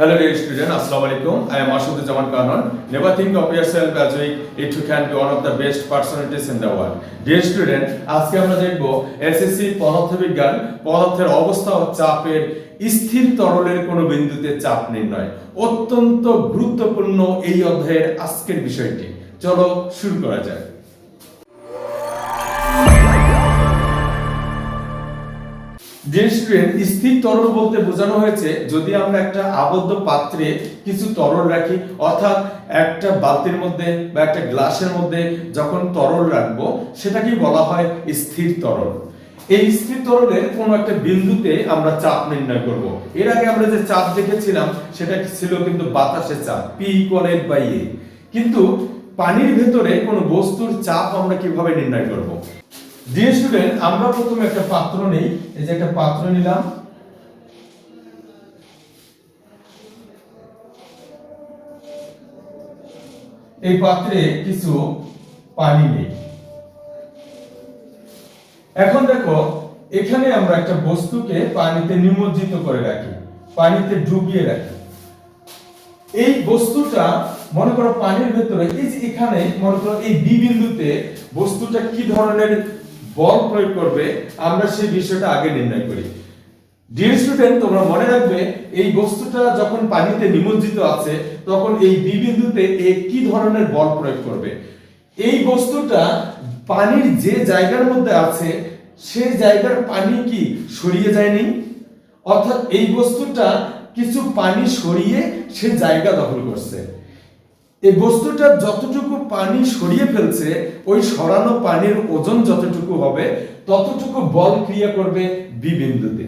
Hello dear student, Assalamu alaikum. I am Ashuddin Kanon. Never think of yourself as weak if you can be one of the best personalities in the world. Dear student, আজকে আমরা দেখব SSC পদার্থবিজ্ঞান পদার্থের অবস্থা ও চাপের স্থির তরলের কোনো বিন্দুতে চাপ নির্ণয় অত্যন্ত গুরুত্বপূর্ণ এই অধ্যায়ের আজকের বিষয়টি চলো শুরু করা যাক স্টুডেন্ট স্থির তরল বলতে বোঝানো হয়েছে, যদি আমরা একটা আবদ্ধ পাত্রে কিছু তরল রাখি, অর্থাৎ একটা বালতির মধ্যে বা একটা গ্লাসের মধ্যে যখন তরল রাখব, সেটাকেই বলা হয় স্থির তরল। এই স্থির তরলের কোনো একটা বিন্দুতে আমরা চাপ নির্ণয় করব। এর আগে আমরা যে চাপ দেখেছিলাম, সেটা ছিল কিন্তু বাতাসের চাপ পি ইকুয়াল এফ বাই কিন্তু পানির ভেতরে কোনো বস্তুর চাপ আমরা কীভাবে নির্ণয় করব? ডিয়ার স্টুডেন্ট আমরা প্রথমে একটা পাত্র নেই। এই যে একটা পাত্র নিলাম। এই পাত্রে কিছু পানি নেই। এখন দেখো, এখানে আমরা একটা বস্তুকে পানিতে নিমজ্জিত করে রাখি, পানিতে ডুবিয়ে রাখি। এই বস্তুটা, মনে করো পানির ভেতরে, এই যে এখানে, মনে করো এই বি বিন্দুতে বস্তুটা কি ধরনের বল প্রয়োগ করবে, আমরা সেই বিষয়টা আগে নির্ণয় করি। ডিয়ার স্টুডেন্ট তোমরা মনে রাখবে, এই বস্তুটা যখন পানিতে নিমজ্জিত আছে, তখন এই বি বিন্দুতে এ কি ধরনের বল প্রয়োগ করবে? এই বস্তুটা পানির যে জায়গার মধ্যে আছে সেই জায়গার পানি কি, সরিয়ে যায়নি? অর্থাৎ এই বস্তুটা কিছু পানি সরিয়ে সে জায়গা দখল করছে। এই বস্তুটা যতটুকু পানি সরিয়ে ফেলছে, ওই সরানো পানির ওজন যতটুকু হবে, ততটুকু বল ক্রিয়া করবে বি বিন্দুতে।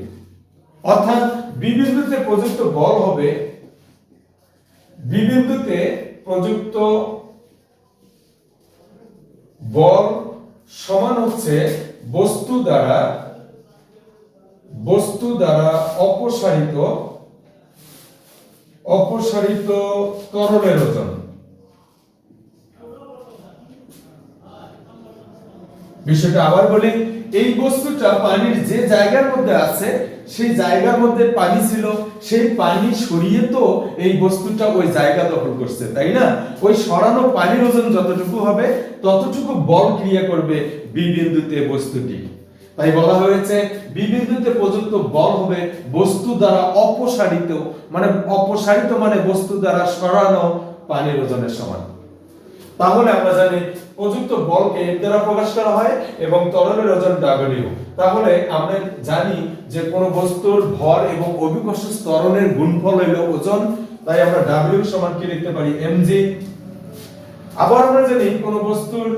অর্থাৎ বি বিন্দুতে প্রযুক্ত বল হবে, বি বিন্দুতে প্রযুক্ত বল সমান হচ্ছে বস্তু দ্বারা বস্তু দ্বারা অপসারিত অপসারিত তরলের ওজন। বিষয়টা আবার বলি, এই বস্তুটা পানির যে জায়গার মধ্যে আছে, সেই জায়গার মধ্যে পানি ছিল, সেই পানি সরিয়ে তো এই বস্তুটা ওই জায়গা দখল করছে, তাই না? ওই সরানো পানির ওজন যতটুকু হবে, ততটুকু বল ক্রিয়া করবে বি বিন্দুতে বস্তুটি। তাই বলা হয়েছে, বি বিন্দুতে প্রযুক্ত বল হবে বস্তু দ্বারা অপসারিত মানে অপসারিত মানে বস্তু দ্বারা সরানো পানির ওজনের সমান। তাহলে আমরা জানি প্রযুক্ত বলকে এর দ্বারা প্রকাশ করা হয় এবং তরলের ওজন ডাব্লিউ তাহলে আমরা জানি যে কোন বস্তুর ভর এবং অভিকর্ষ ত্বরণের গুণফল হলো ওজন, তাই আমরা ডাব্লিউ সমান কি লিখতে পারি? এমজি আবার আমরা জানি কোন বস্তুর,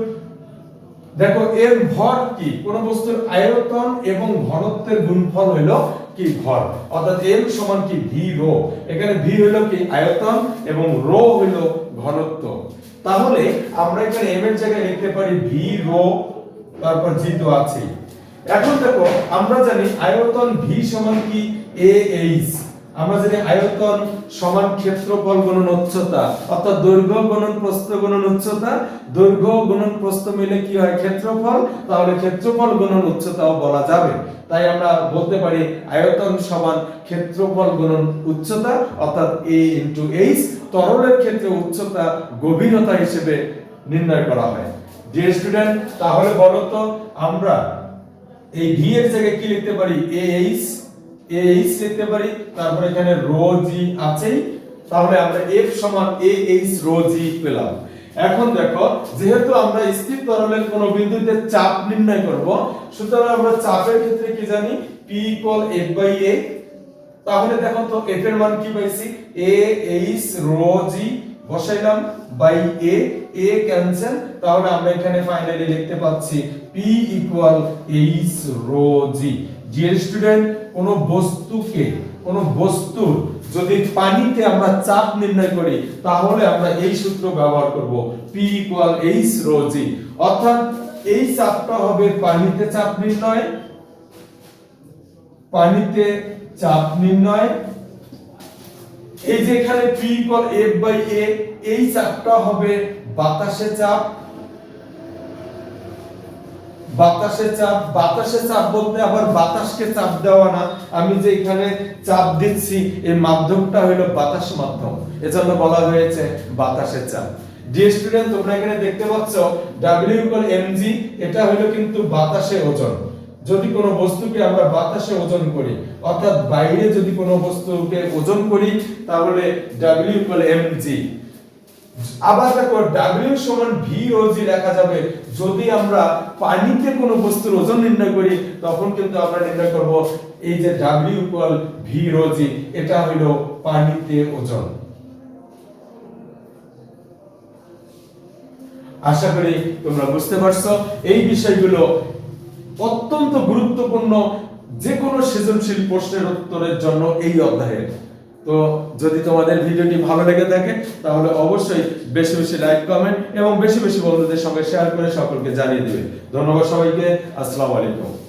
দেখো এর ভর কি? কোন বস্তুর আয়তন এবং ঘনত্বের গুণফল হলো কি? ভর। অর্থাৎ এম সমান কি? ভি রো এখানে ভি হলো কি? আয়তন এবং রো হলো ঘনত্ব। তাহলে আমরা এখানে এম এর জায়গায় লিখতে পারি ভি রো, তারপর জি তো আছে এখন দেখো, আমরা জানি আয়তন ভি সমান কি? এ এইচ আমরা জানি আয়তন সমান ক্ষেত্রফল গুণন উচ্চতা, অর্থাৎ দৈর্ঘ্য গুণন প্রস্থ গুণন উচ্চতা। দৈর্ঘ্য গুণন প্রস্থ মিলে কি হয়? ক্ষেত্রফল। তাহলে ক্ষেত্রফল গুণন উচ্চতাও বলা যাবে। তাই আমরা বলতে পারি আয়তন সমান ক্ষেত্রফল গুণন উচ্চতা, অর্থাৎ এ ইনটু এইচ তরলের ক্ষেত্রে উচ্চতা গভীরতা হিসেবে নির্ণয় করা হয়। ডিয়ার স্টুডেন্ট তাহলে বলো তো, আমরা এই ভি এর জায়গায় কি লিখতে পারি? এ এইচ এইচ লিখতে পারি, তারপর এখানে রো জি আছেই, তাহলে আমরা এফ সমান এ এইচ রো জি পেলাম। এখন দেখো, যেহেতু আমরা স্থির তরলের কোন বিন্দুতে চাপ নির্ণয় করব, সুতরাং আমরা চাপের ক্ষেত্রে কি জানি P equal F by A তাহলে দেখো তো এফ এর মান কি পাইছি? এ এইচ রো জি বসাইলাম বাই এ এ ক্যান্সেল তাহলে আমরা এখানে ফাইনালি লিখতে পাচ্ছি P equal H rho G dear student কোন বস্তুকে, কোন বস্তুর যদি পানিতে আমরা চাপ নির্ণয় করি, তাহলে আমরা এই সূত্র ব্যবহার করব P equal H rho G অর্থাৎ এই চাপটা হবে পানিতে চাপ নির্ণয়, পানিতে চাপ নির্ণয়। এই যে এখানে P equal F by A এই চাপটা হবে বাতাসে চাপ। বাতাসে চাপ বাতাসে চাপ বলতে আবার বাতাসকে চাপ দেওয়া না। আমি যে এখানে চাপ দিচ্ছি এই মাধ্যমটা হলো বাতাস মাধ্যম। এজন্য বলা হয়েছে বাতাসের চাপ। ডিয়ার স্টুডেন্ট তোমরা এখানে দেখতে পাচ্ছ, W ইকুয়াল mg, এটা হলো কিন্তু বাতাসে ওজন। যদি কোনো বস্তুকে আমরা বাতাসে ওজন করি, অর্থাৎ বাইরে যদি কোনো বস্তুকে ওজন করি, তাহলে W ইকুয়াল mg আবার দেখো, W সমান V রো জি লেখা যাবে। যদি আমরা পানিতে কোনো বস্তুর ওজন নির্ণয় করি, তখন কিন্তু আমরা নির্ণয় করব এই যে W equal V rho G এটা হলো পানিতে ওজন। আশা করি তোমরা বুঝতে পারছ। এই বিষয়গুলো অত্যন্ত গুরুত্বপূর্ণ যে কোনো সৃজনশীল প্রশ্নের উত্তরের জন্য এই অধ্যায়ের তো যদি তোমাদের ভিডিওটি ভালো লেগে থাকে, তাহলে অবশ্যই বেশি বেশি লাইক কমেন্ট এবং বেশি বেশি বন্ধুদের সঙ্গে শেয়ার করে সকলকে জানিয়ে দেবে। ধন্যবাদ সবাইকে, আসসালামু আলাইকুম।